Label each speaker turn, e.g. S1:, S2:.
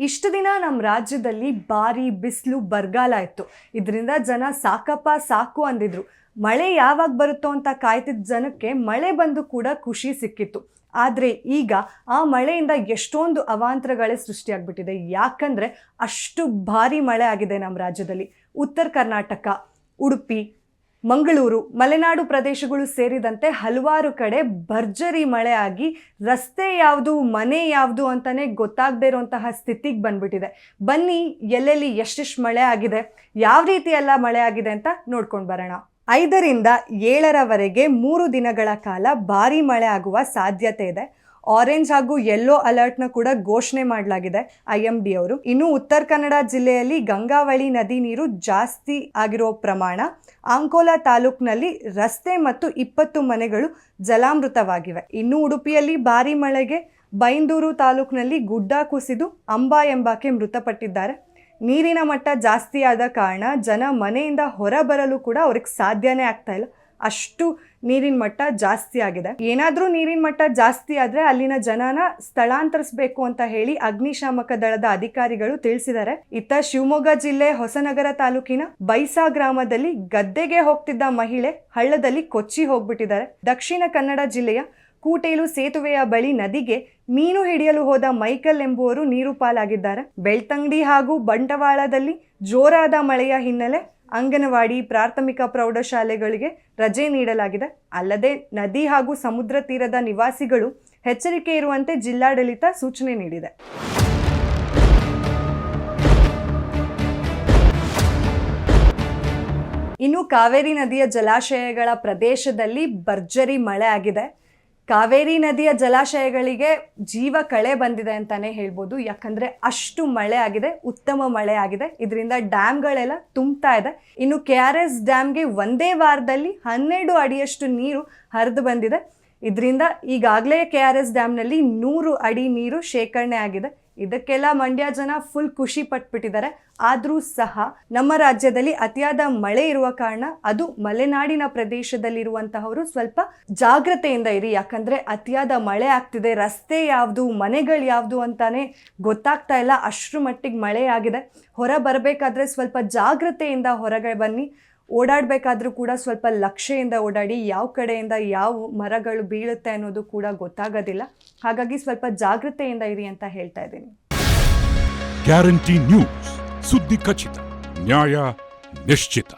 S1: ಇಷ್ಟು ದಿನ ನಮ್ಮ ರಾಜ್ಯದಲ್ಲಿ ಭಾರಿ ಬಿಸಿಲು, ಬರಗಾಲ ಇತ್ತು. ಇದರಿಂದ ಜನ ಸಾಕಪ್ಪ, ಸಾಕು ಅಂದಿದ್ರು. ಮಳೆ ಯಾವಾಗ ಬರುತ್ತೋ ಅಂತ ಕಾಯ್ತಿದ್ದ ಜನಕ್ಕೆ ಮಳೆ ಬಂದು ಕೂಡ ಖುಷಿ ಸಿಕ್ಕಿತ್ತು. ಆದರೆ ಈಗ ಆ ಮಳೆಯಿಂದ ಎಷ್ಟೊಂದು ಅವಾಂತರಗಳೇ ಸೃಷ್ಟಿಯಾಗ್ಬಿಟ್ಟಿದೆ. ಯಾಕಂದರೆ ಅಷ್ಟು ಭಾರಿ ಮಳೆ ಆಗಿದೆ ನಮ್ಮ ರಾಜ್ಯದಲ್ಲಿ. ಉತ್ತರ ಕರ್ನಾಟಕ, ಉಡುಪಿ ಮಂಗಳೂರು, ಮಲೆನಾಡು ಪ್ರದೇಶಗಳು ಸೇರಿದಂತೆ ಹಲವಾರು ಕಡೆ ಭರ್ಜರಿ ಮಳೆ ಆಗಿ ರಸ್ತೆ ಯಾವುದು, ಮನೆ ಯಾವುದು ಅಂತಾನೆ ಗೊತ್ತಾಗದೇ ಇರುವಂತಹ ಸ್ಥಿತಿಗೆ ಬಂದ್ಬಿಟ್ಟಿದೆ. ಬನ್ನಿ, ಎಲ್ಲೆಲ್ಲಿ ಎಷ್ಟೆಷ್ಟು ಮಳೆ ಆಗಿದೆ, ಯಾವ ರೀತಿ ಎಲ್ಲ ಮಳೆ ಆಗಿದೆ ಅಂತ ನೋಡ್ಕೊಂಡು ಬರೋಣ. ಐದರಿಂದ ಏಳರವರೆಗೆ ಮೂರು ದಿನಗಳ ಕಾಲ ಭಾರಿ ಮಳೆ ಆಗುವ ಸಾಧ್ಯತೆ ಇದೆ. ಆರೆಂಜ್ ಹಾಗೂ ಯೆಲ್ಲೋ ಅಲರ್ಟ್ನ ಕೂಡ ಘೋಷಣೆ ಮಾಡಲಾಗಿದೆ ಐ ಎಂ ಡಿ ಅವರು. ಇನ್ನು ಉತ್ತರ ಕನ್ನಡ ಜಿಲ್ಲೆಯಲ್ಲಿ ಗಂಗಾವಳಿ ನದಿ ನೀರು ಜಾಸ್ತಿ ಆಗಿರೋ ಪ್ರಮಾಣ, ಅಂಕೋಲಾ ತಾಲೂಕಿನಲ್ಲಿ ರಸ್ತೆ ಮತ್ತು ಇಪ್ಪತ್ತು ಮನೆಗಳು ಜಲಾಮೃತವಾಗಿವೆ. ಇನ್ನು ಉಡುಪಿಯಲ್ಲಿ ಭಾರಿ ಮಳೆಗೆ ಬೈಂದೂರು ತಾಲೂಕಿನಲ್ಲಿ ಗುಡ್ಡ ಕುಸಿದು ಅಂಬಾ ಎಂಬಾಕೆ ಮೃತಪಟ್ಟಿದ್ದಾರೆ. ನೀರಿನ ಮಟ್ಟ ಜಾಸ್ತಿಯಾದ ಕಾರಣ ಜನ ಮನೆಯಿಂದ ಹೊರ ಬರಲು ಕೂಡ ಅವ್ರಿಗೆ ಸಾಧ್ಯನೇ ಆಗ್ತಾ ಇಲ್ಲ. ಅಷ್ಟು ನೀರಿನ ಮಟ್ಟ ಜಾಸ್ತಿ ಆಗಿದೆ. ಏನಾದರೂ ನೀರಿನ ಮಟ್ಟ ಜಾಸ್ತಿ ಆದರೆ ಅಲ್ಲಿನ ಜನನ ಸ್ಥಳಾಂತರಿಸಬೇಕು ಅಂತ ಹೇಳಿ ಅಗ್ನಿಶಾಮಕ ದಳದ ಅಧಿಕಾರಿಗಳು ತಿಳಿಸಿದ್ದಾರೆ. ಇತ್ತ ಶಿವಮೊಗ್ಗ ಜಿಲ್ಲೆ ಹೊಸನಗರ ತಾಲೂಕಿನ ಬೈಸಾ ಗ್ರಾಮದಲ್ಲಿ ಗದ್ದೆಗೆ ಹೋಗ್ತಿದ್ದ ಮಹಿಳೆ ಹಳ್ಳದಲ್ಲಿ ಕೊಚ್ಚಿ ಹೋಗ್ಬಿಟ್ಟಿದ್ದಾರೆ. ದಕ್ಷಿಣ ಕನ್ನಡ ಜಿಲ್ಲೆಯ ಕೂಟೇಲು ಸೇತುವೆಯ ಬಳಿ ನದಿಗೆ ಮೀನು ಹಿಡಿಯಲು ಹೋದ ಮೈಕಲ್ ಎಂಬುವರು ನೀರು ಪಾಲಾಗಿದ್ದಾರೆ. ಬೆಳ್ತಂಗಡಿ ಹಾಗೂ ಬಂಟವಾಳದಲ್ಲಿ ಜೋರಾದ ಮಳೆಯ ಹಿನ್ನೆಲೆ ಅಂಗನವಾಡಿ, ಪ್ರಾಥಮಿಕ ಪ್ರೌಢಶಾಲೆಗಳಿಗೆ ರಜೆ ನೀಡಲಾಗಿದೆ. ಅಲ್ಲದೆ ನದಿ ಹಾಗೂ ಸಮುದ್ರ ತೀರದ ನಿವಾಸಿಗಳು ಎಚ್ಚರಿಕೆ ಇರುವಂತೆ ಜಿಲ್ಲಾಡಳಿತ ಸೂಚನೆ ನೀಡಿದೆ. ಇನ್ನು ಕಾವೇರಿ ನದಿಯ ಜಲಾಶಯಗಳ ಪ್ರದೇಶದಲ್ಲಿ ಭರ್ಜರಿ ಮಳೆ ಆಗಿದೆ. ಕಾವೇರಿ ನದಿಯ ಜಲಾಶಯಗಳಿಗೆ ಜೀವ ಕಳೆ ಬಂದಿದೆ ಅಂತಾನೆ ಹೇಳ್ಬೋದು. ಯಾಕಂದ್ರೆ ಅಷ್ಟು ಮಳೆ ಆಗಿದೆ, ಉತ್ತಮ ಮಳೆ ಆಗಿದೆ. ಇದರಿಂದ ಡ್ಯಾಮ್ಗಳೆಲ್ಲ ತುಂಬ್ತಾ ಇದೆ. ಇನ್ನು ಕೆ ಆರ್ ಎಸ್ ಡ್ಯಾಮ್ಗೆ ಒಂದೇ ವಾರದಲ್ಲಿ ಹನ್ನೆರಡು ಅಡಿಯಷ್ಟು ನೀರು ಹರಿದು ಬಂದಿದೆ. ಇದರಿಂದ ಈಗಾಗಲೇ ಕೆ ಆರ್ ಎಸ್ ಡ್ಯಾಮ್ನಲ್ಲಿ ನೂರು ಅಡಿ ನೀರು ಶೇಖರಣೆ ಆಗಿದೆ. ಇದಕ್ಕೆಲ್ಲ ಮಂಡ್ಯ ಜನ ಫುಲ್ ಖುಷಿ ಪಟ್ಬಿಟ್ಟಿದ್ದಾರೆ. ಆದರೂ ಸಹ ನಮ್ಮ ರಾಜ್ಯದಲ್ಲಿ ಅತಿಯಾದ ಮಳೆ ಇರುವ ಕಾರಣ ಅದು ಮಲೆನಾಡಿನ ಪ್ರದೇಶದಲ್ಲಿರುವಂತಹವರು ಸ್ವಲ್ಪ ಜಾಗ್ರತೆಯಿಂದ ಇರಿ. ಯಾಕಂದ್ರೆ ಅತಿಯಾದ ಮಳೆ ಆಗ್ತಿದೆ. ರಸ್ತೆ ಯಾವುದು, ಮನೆಗಳು ಯಾವುದು ಅಂತಾನೆ ಗೊತ್ತಾಗ್ತಾ ಇಲ್ಲ. ಅಷ್ಟರ ಮಟ್ಟಿಗೆ ಮಳೆ ಆಗಿದೆ. ಹೊರ ಬರಬೇಕಾದ್ರೆ ಸ್ವಲ್ಪ ಜಾಗ್ರತೆಯಿಂದ ಹೊರಗೆ ಬನ್ನಿ. ಓಡಾಡಬೇಕಾದ್ರೂ ಕೂಡ ಸ್ವಲ್ಪ ಲಕ್ಷೆಯಿಂದ ಓಡಾಡಿ ಯಾವ ಕಡೆಯಿಂದ ಯಾವ ಮರಗಳು ಬೀಳುತ್ತೆ ಅನ್ನೋದು ಕೂಡ ಗೊತ್ತಾಗೋದಿಲ್ಲ. ಹಾಗಾಗಿ ಸ್ವಲ್ಪ ಜಾಗ್ರತೆಯಿಂದ ಇರಿ ಅಂತ ಹೇಳ್ತಾ ಇದ್ದೀನಿ.
S2: Guarantee news. ಸುದ್ದಿ ಖಚಿತ, ನ್ಯಾಯ ನಿಶ್ಚಿತ.